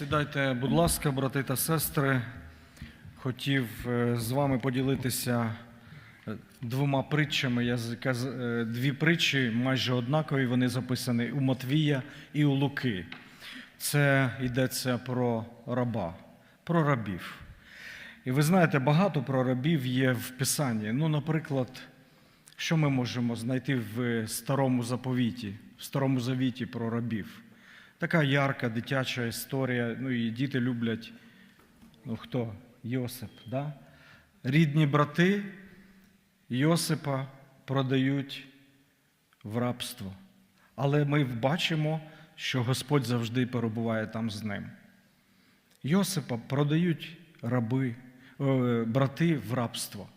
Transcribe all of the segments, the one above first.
Сідайте, будь ласка, брати та сестри. Хотів е, з вами поділитися е, двома притчами. Я е, Дві притчі майже однакові, вони записані у Матвія і у Луки. Це йдеться про раба, про рабів. І ви знаєте, багато про рабів є в Писанні. Ну, наприклад, що ми можемо знайти в старому заповіті, в старому завіті про рабів? Така ярка дитяча історія. Ну і діти люблять. Ну хто? Йосип, да? Рідні брати Йосипа продають в рабство. Але ми бачимо, що Господь завжди перебуває там з ним. Йосипа продають раби, е, брати в рабство.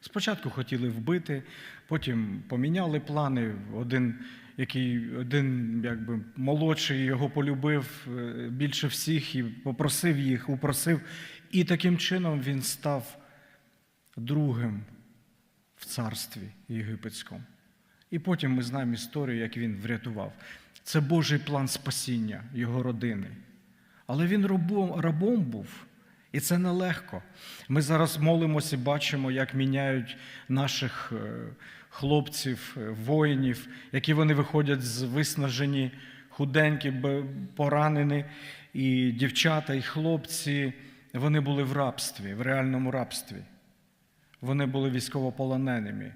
Спочатку хотіли вбити, потім поміняли плани. Один, який, один якби, молодший його полюбив е, більше всіх і попросив їх, упросив. І таким чином він став другим в царстві єгипетському. І потім ми знаємо історію, як він врятував. Це Божий план спасіння його родини. Але він рабом, рабом був, і це нелегко. Ми зараз молимося і бачимо, як міняють наших е, хлопців, е, воїнів, які вони виходять з виснажені, худенькі, поранені, і дівчата, і хлопці, вони були в рабстві, в реальному рабстві. Вони були військовополоненими.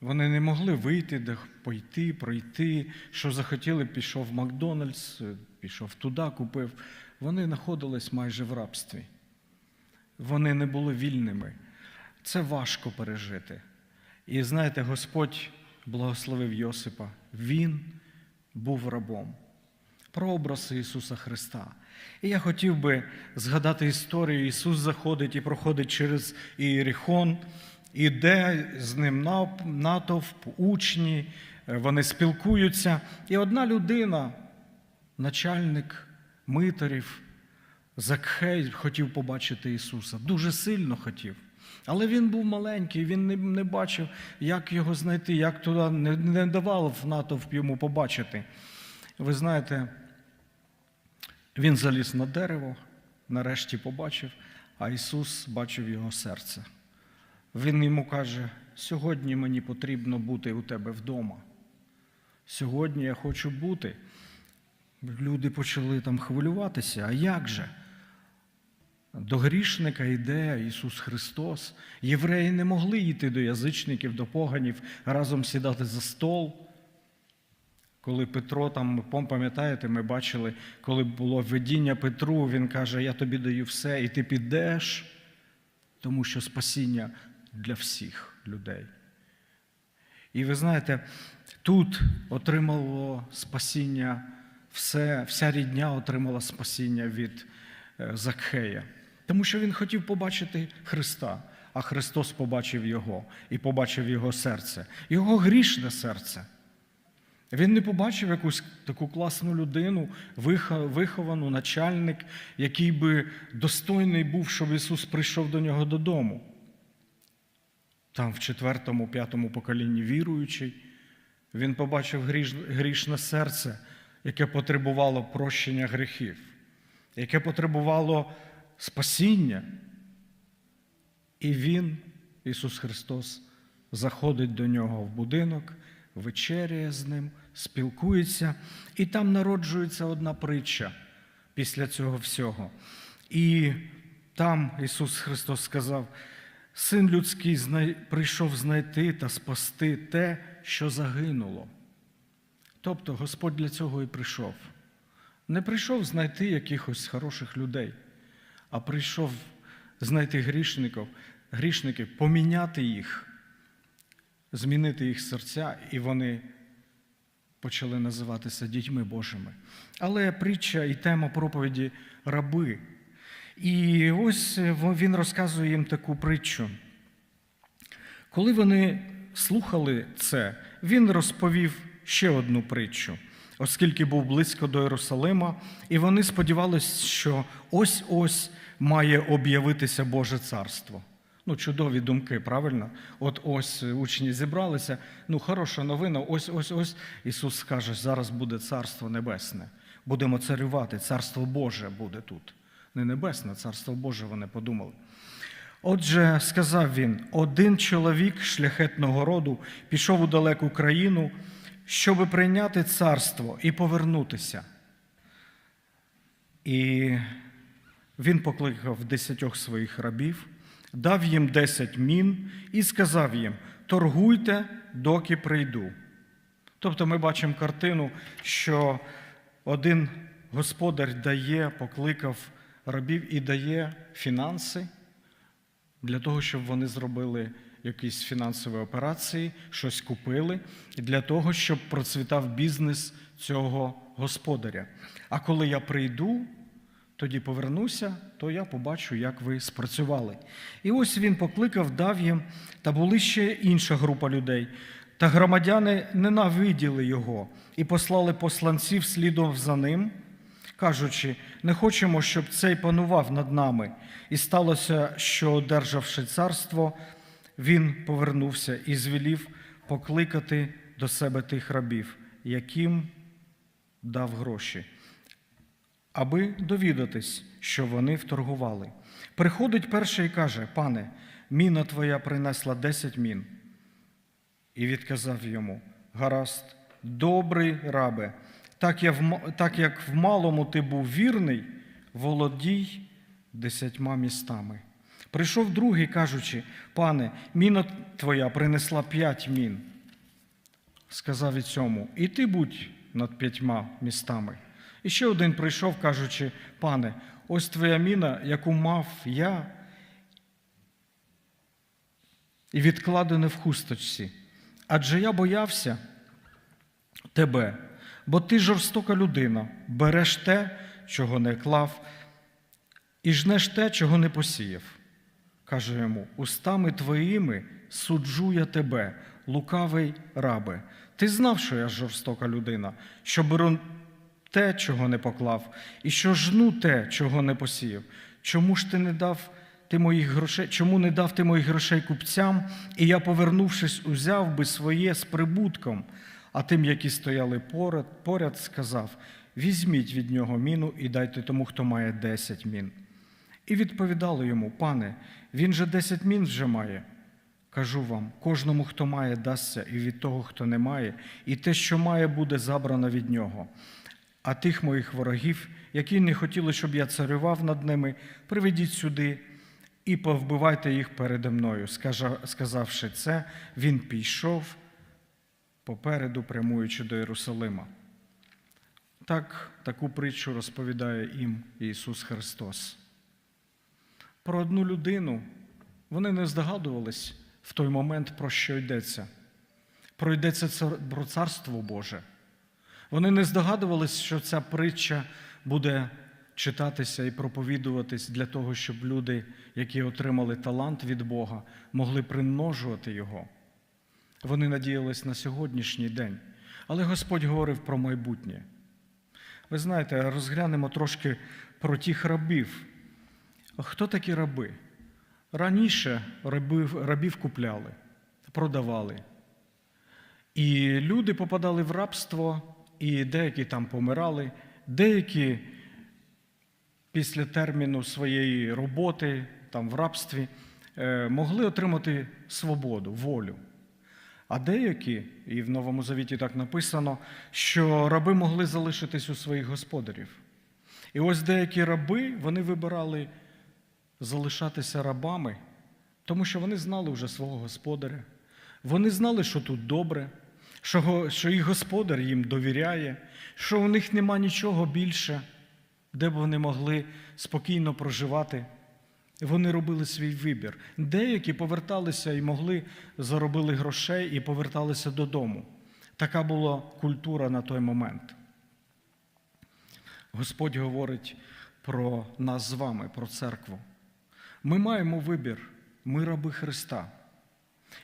Вони не могли вийти, пойти, пройти. Що захотіли, пішов в Макдональдс, е, пішов туди, купив. Вони знаходились майже в рабстві. Вони не були вільними. Це важко пережити. І знаєте, Господь благословив Йосипа. Він був рабом. Прообраз Ісуса Христа. І я хотів би згадати історію. Ісус заходить і проходить через Ієріхон, іде з ним натовп, учні, е, вони спілкуються. І одна людина, начальник митарів, Закхей хотів побачити Ісуса, дуже сильно хотів. Але він був маленький, він не, не бачив, як його знайти, як туди не, не давав натовп йому побачити. Ви знаєте, він заліз на дерево, нарешті побачив, а Ісус бачив його серце. Він йому каже: сьогодні мені потрібно бути у тебе вдома. Сьогодні я хочу бути. Люди почали там хвилюватися. А як же? До грішника йде Ісус Христос. Євреї не могли йти до язичників, до поганів, разом сідати за стол. Коли Петро там, пам'ятаєте, ми бачили, коли було видіння Петру, він каже: Я тобі даю все, і ти підеш, тому що спасіння для всіх людей. І ви знаєте, тут отримало спасіння, все, вся рідня отримала спасіння від е, Закхея. Тому що він хотів побачити Христа, а Христос побачив його і побачив його серце, його грішне серце. Він не побачив якусь таку класну людину, виховану, начальник, який би достойний був, щоб Ісус прийшов до нього додому. Там в четвертому, п'ятому поколінні віруючий, він побачив гріш, грішне серце, яке потребувало прощення гріхів, яке потребувало спасіння. І він, Ісус Христос, заходить до нього в будинок, вечеряє з ним, спілкується, і там народжується одна притча після цього всього. І там Ісус Христос сказав: Син людський прийшов знайти та спасти те, що загинуло. Тобто Господь для цього і прийшов. Не прийшов знайти якихось хороших людей, а прийшов знайти грішників, грішників, поміняти їх, змінити їх серця, і вони почали називатися дітьми Божими. Але притча і тема проповіді раби. І ось е, він розказує їм таку притчу. Коли вони слухали це, він розповів ще одну притчу, оскільки був близько до Єрусалима, і вони сподівалися, що ось-ось має об'явитися Боже царство. Ну, чудові думки, правильно? От ось учні зібралися. Ну, хороша новина, ось ось ось Ісус скаже, зараз буде царство небесне. Будемо царювати, царство Боже буде тут. Не небесне, царство Боже, вони подумали. Отже, сказав він: один чоловік шляхетного роду пішов у далеку країну, щоби прийняти царство і повернутися. І він покликав десятьох своїх рабів, дав їм десять мін і сказав їм: торгуйте, доки прийду. Тобто ми бачимо картину, що один господар дає, покликав рабів і дає фінанси для того, щоб вони зробили якісь фінансові операції, щось купили, для того, щоб процвітав бізнес цього господаря. А коли я прийду, тоді повернуся, то я побачу, як ви спрацювали. І ось він покликав, дав їм, та були ще інша група людей. Та громадяни ненавиділи його і послали посланців слідом за ним, кажучи, не хочемо, щоб цей панував над нами. І сталося, що, одержавши царство, він повернувся і звелів покликати до себе тих рабів, яким дав гроші, аби довідатись, що вони вторгували. Приходить перший і каже: Пане, міна твоя принесла десять мін. І відказав йому: Гаразд, добрий рабе, так, я в, так як в малому ти був вірний, володій десятьма містами. Прийшов другий, кажучи: Пане, міна твоя принесла п'ять мін. Сказав і цьому, і ти будь над п'ятьма містами. І ще один прийшов, кажучи: Пане, ось твоя міна, яку мав я, і відкладене в хусточці. Адже я боявся тебе, бо ти жорстока людина, береш те, чого не клав, і жнеш те, чого не посіяв. Каже йому: устами твоїми суджу я тебе, лукавий рабе. Ти знав, що я жорстока людина, що беру те, чого не поклав, і що жну те, чого не посіяв. Чому ж ти не дав ти моїх грошей? Чому не дав ти моїх грошей купцям, і я, повернувшись, узяв би своє з прибутком, а тим, які стояли поряд, поряд, сказав: візьміть від нього міну і дайте тому, хто має десять мін. І відповідали йому, пане, він же десять мін вже має. Кажу вам, кожному, хто має, дасться, і від того, хто не має, і те, що має, буде забрано від нього. А тих моїх ворогів, які не хотіли, щоб я царював над ними, приведіть сюди і повбивайте їх передо мною. Сказавши це, він пішов попереду, прямуючи до Єрусалима. Так, таку притчу розповідає їм Ісус Христос. Про одну людину вони не здогадувались в той момент, про що йдеться. Про йдеться про Царство Боже. Вони не здогадувались, що ця притча буде читатися і проповідуватись для того, щоб люди, які отримали талант від Бога, могли примножувати його. Вони надіялись на сьогоднішній день. Але Господь говорив про майбутнє. Ви знаєте, розглянемо трошки про тих рабів. Хто такі раби? Раніше рабів, рабів купляли, продавали. І люди попадали в рабство, і деякі там помирали, деякі після терміну своєї роботи там в рабстві е, могли отримати свободу, волю. А деякі, і в Новому Завіті так написано, що раби могли залишитись у своїх господарів. І ось деякі раби вони вибирали залишатися рабами, тому що вони знали вже свого господаря. Вони знали, що тут добре, що, що їх господар їм довіряє, що у них нема нічого більше, де б вони могли спокійно проживати. Вони робили свій вибір. Деякі поверталися і могли заробили грошей і поверталися додому. Така була культура на той момент. Господь говорить про нас з вами, про церкву. Ми маємо вибір, ми раби Христа.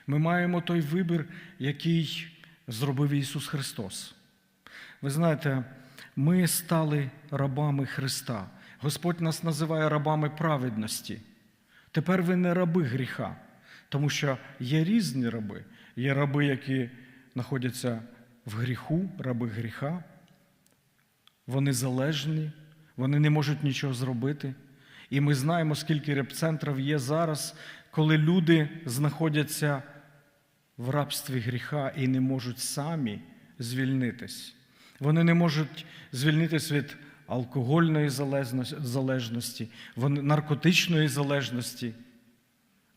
Ми маємо той вибір, який зробив Ісус Христос. Ви знаєте, ми стали рабами Христа. Господь нас називає рабами праведності. Тепер ви не раби гріха, тому що є різні раби. Є раби, які знаходяться в гріху, раби гріха. вони залежні, вони не можуть нічого зробити. І ми знаємо, скільки репцентрів є зараз, коли люди знаходяться в рабстві гріха і не можуть самі звільнитись. Вони не можуть звільнитись від алкогольної залежності- наркотичної залежності,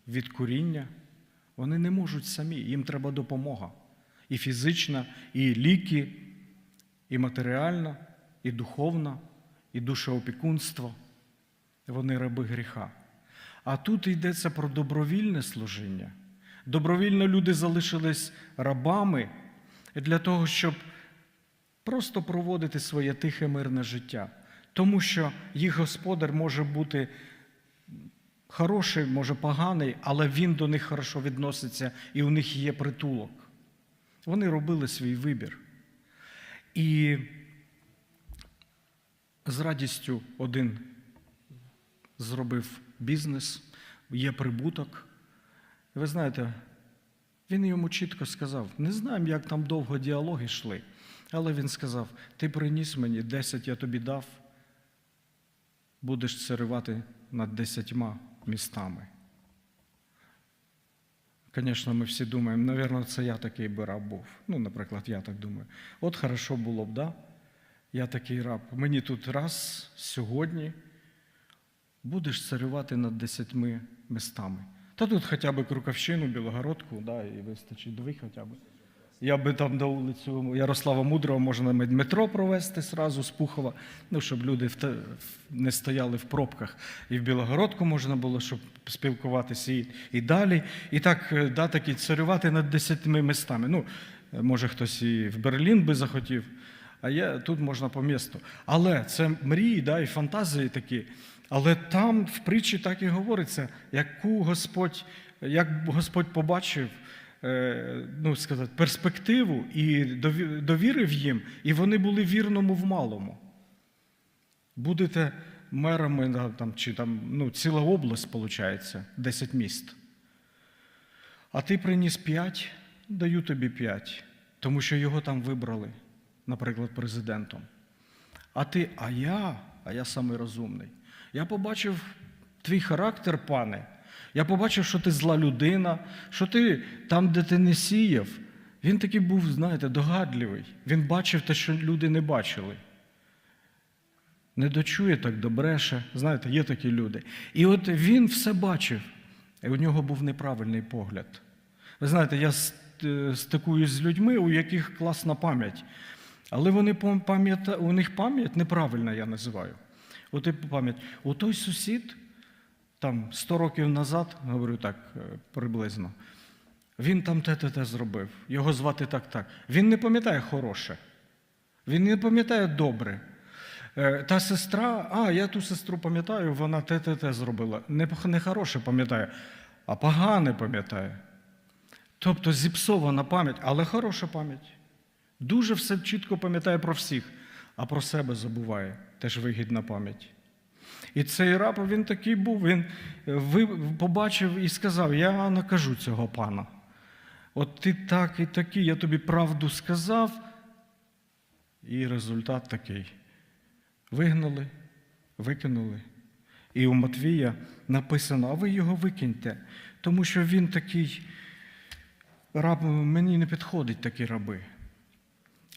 від куріння. Вони не можуть самі, їм треба допомога. І фізична, і ліки, і матеріальна, і духовна, і душеопікунство. Вони раби гріха. А тут йдеться про добровільне служіння. Добровільно люди залишились рабами для того, щоб просто проводити своє тихе мирне життя. Тому що їх господар може бути хороший, може поганий, але він до них хорошо відноситься і у них є притулок. Вони робили свій вибір. І з радістю один зробив бізнес, є прибуток. Ви знаєте, він йому чітко сказав: не знаємо, як там довго діалоги йшли, але він сказав: ти приніс мені 10 я тобі дав, будеш царювати над десятьма містами. Звісно, ми всі думаємо, навірно, це я такий би раб був. Ну, наприклад, я так думаю. От хорошо було б, да? Я такий раб. Мені тут раз сьогодні будеш царювати над десятьми містами. Та тут хоча б Круківщину, Білогородку, да, і вистачить дві хоча б. Я би там до вулицю Ярослава Мудрого можна метро провести зразу з Пухова, ну, щоб люди не стояли в пробках. І в Білогородку можна було, щоб спілкуватися і, і далі. І так, е, да, такі царювати над десятьми містами. Ну, е, може, хтось і в Берлін би захотів, а я, тут можна по місту. Але це мрії да, і фантазії такі. Але там в притчі так і говориться, яку Господь, як Господь побачив е, ну, сказати, перспективу і довірив їм, і вони були вірному в малому. Будете мерами там, чи там, ну, ціла область, виходить, 10 міст. А ти приніс 5, даю тобі 5, тому що його там вибрали, наприклад, президентом. А ти, а я, а я самий розумний. Я побачив твій характер, пане. Я побачив, що ти зла людина, що ти там, де ти не сіяв, він такий був, знаєте, догадливий. Він бачив те, що люди не бачили. Не дочує так добреше. Знаєте, є такі люди. І от він все бачив, і у нього був неправильний погляд. Ви знаєте, я е, стикуюсь з людьми, у яких класна пам'ять. Але вони пам- у них пам'ять неправильна, я називаю. От і пам'ять. У той сусід, там 100 років назад, говорю так е, приблизно, він там те, те, те зробив. Його звати так, так. Він не пам'ятає хороше. Він не пам'ятає добре. Е, Та сестра, а я ту сестру пам'ятаю, вона те, те, те зробила. Не, не хороше пам'ятає, а погане пам'ятає. Тобто зіпсована пам'ять, але хороша пам'ять. Дуже все чітко пам'ятає про всіх, а про себе забуває. Теж вигідна пам'ять. І цей раб він такий був. Він побачив і сказав: Я накажу цього пана. От ти так і такий, я тобі правду сказав, і результат такий. Вигнали, викинули. І у Матвія написано, а ви його викиньте, тому що він такий раб, мені не підходить такі раби.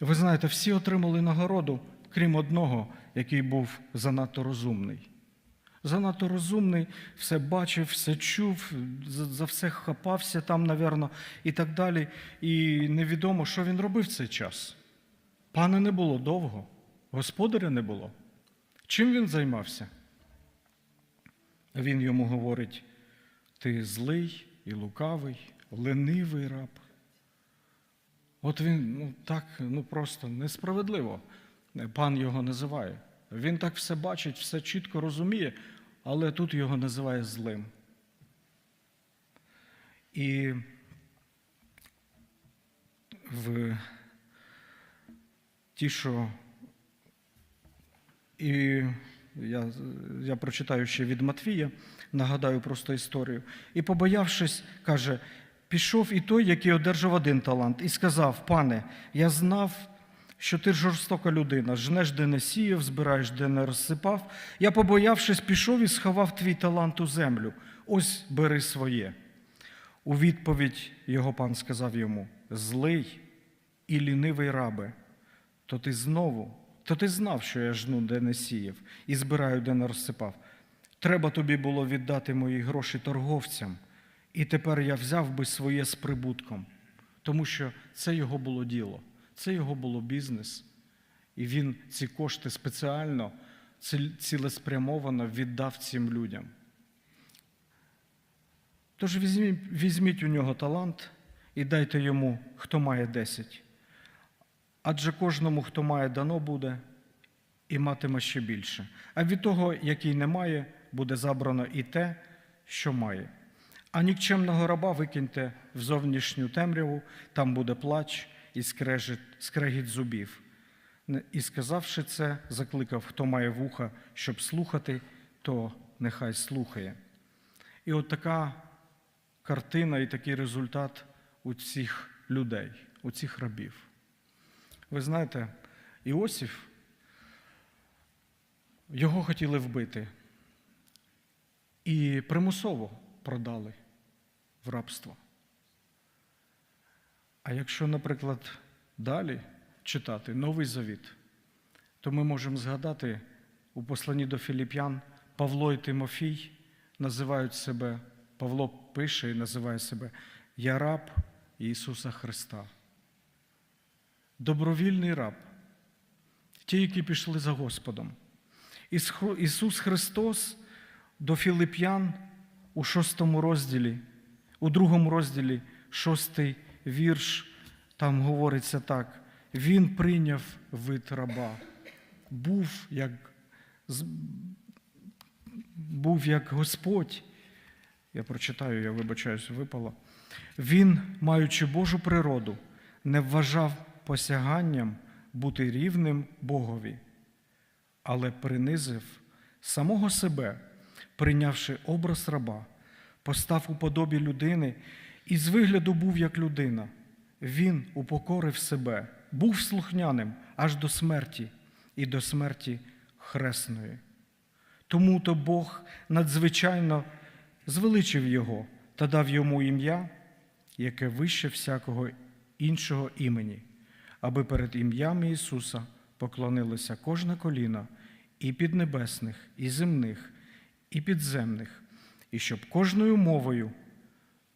Ви знаєте, всі отримали нагороду, крім одного, який був занадто розумний. Занадто розумний, все бачив, все чув, за, все хапався там, напевно, і так далі. І невідомо, що він робив в цей час. Пана не було довго, господаря не було. Чим він займався? Він йому говорить: ти злий і лукавий, ленивий раб. От він ну, так ну, просто несправедливо пан його називає. Він так все бачить, все чітко розуміє, але тут його називає злим. І в ті, що і я, я прочитаю ще від Матвія, нагадаю просто історію. І, побоявшись, каже: пішов і той, який одержав один талант, і сказав: Пане, я знав, що ти жорстока людина, жнеш, де не сіяв, збираєш, де не розсипав. Я, побоявшись, пішов і сховав твій талант у землю. Ось бери своє. У відповідь його пан сказав йому: Злий і лінивий рабе, то ти знову, то ти знав, що я жну, де не сіяв, і збираю, де не розсипав. Треба тобі було віддати мої гроші торговцям, і тепер я взяв би своє з прибутком, тому що це його було діло, це його було бізнес. І він ці кошти спеціально, цілеспрямовано віддав цим людям. Тож візьміть, візьміть у нього талант і дайте йому, хто має десять. Адже кожному, хто має, дано буде, і матиме ще більше. А від того, який не має, буде забрано і те, що має. А нікчемного раба викиньте в зовнішню темряву, там буде плач і скрегіт зубів. І сказавши це, закликав, хто має вуха, щоб слухати, то нехай слухає. І от така картина і такий результат у цих людей, у цих рабів. Ви знаєте, Іосиф, його хотіли вбити і примусово продали в рабство. А якщо, наприклад, далі читати Новий Завіт, то ми можемо згадати у посланні до Філіп'ян Павло і Тимофій називають себе, Павло пише і називає себе Я раб Ісуса Христа. Добровільний раб, ті, які пішли за Господом. Ісус Христос до Філип'ян у шостому розділі, у другому розділі, шостий вірш, там говориться так: Він прийняв вид раба, був як, був як Господь. Я прочитаю, я вибачаюсь, випало. Він, маючи Божу природу, не вважав посяганням бути рівним Богові, але принизив самого себе, прийнявши образ раба, постав у подобі людини і з вигляду був як людина. Він упокорив себе, був слухняним аж до смерті і до смерті хресної. Тому то Бог надзвичайно звеличив його та дав йому ім'я, яке вище всякого іншого імені, аби перед ім'ям Ісуса поклонилося кожне коліно і піднебесних, і земних, і підземних, і щоб кожною мовою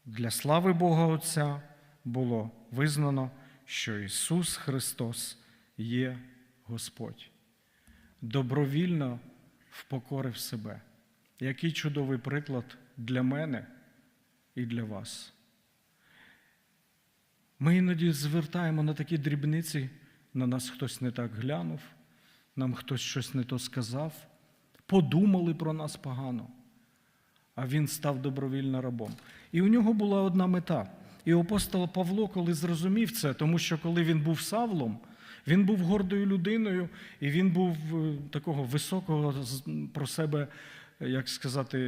для слави Бога Отця було визнано, що Ісус Христос є Господь. Добровільно впокорив себе. Який чудовий приклад для мене і для вас. Ми іноді звертаємо на такі дрібниці, на нас хтось не так глянув, нам хтось щось не то сказав, подумали про нас погано, а він став добровільно рабом. І у нього була одна мета. І апостол Павло, коли зрозумів це, тому що коли він був Савлом, він був гордою людиною, і він був е, такого високого про себе, як сказати,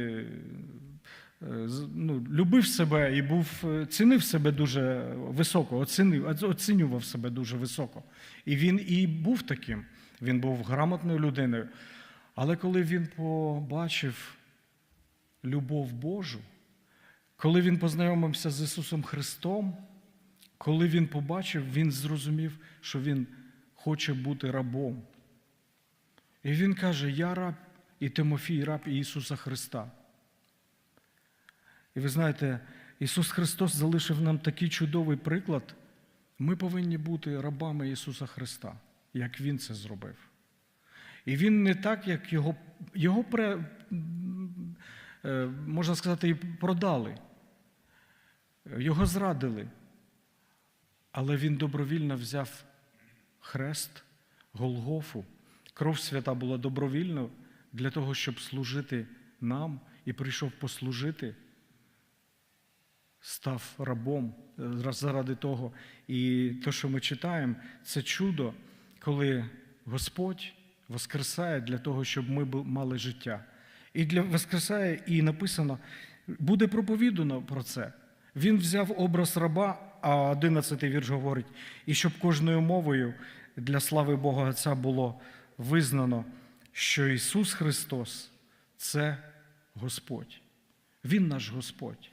е, ну, любив себе і був, е, цінив себе дуже високо, оцінив, оцінював себе дуже високо. І він і був таким. Він був грамотною людиною. Але коли він побачив любов Божу, коли він познайомився з Ісусом Христом, коли він побачив, він зрозумів, що він хоче бути рабом. І він каже: Я раб і Тимофій, раб Ісуса Христа. І ви знаєте, Ісус Христос залишив нам такий чудовий приклад. Ми повинні бути рабами Ісуса Христа, як Він це зробив. І Він не так, як його, його можна сказати, і продали, його зрадили. Але він добровільно взяв хрест, Голгофу. Кров свята була добровільно для того, щоб служити нам і прийшов послужити, став рабом е, заради того. І те, що ми читаємо, це чудо, коли Господь воскресає для того, щоб ми мали життя. І для воскресає, і написано, буде проповідано про це. Він взяв образ раба, а 11 вірш говорить, і щоб кожною мовою для слави Бога Отця було визнано, що Ісус Христос це Господь. Він наш Господь.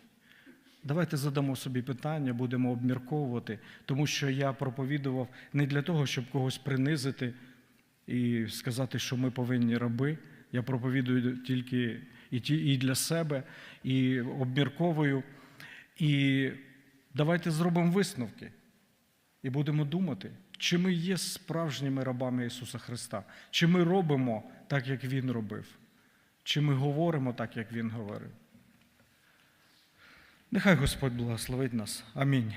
Давайте задамо собі питання, будемо обмірковувати, тому що я проповідував не для того, щоб когось принизити і сказати, що ми повинні раби. Я проповідую тільки і для себе, і обмірковую. І давайте зробимо висновки і будемо думати, чи ми є справжніми рабами Ісуса Христа, чи ми робимо так, як Він робив, чи ми говоримо так, як Він говорив. Нехай Господь благословить нас. Амінь.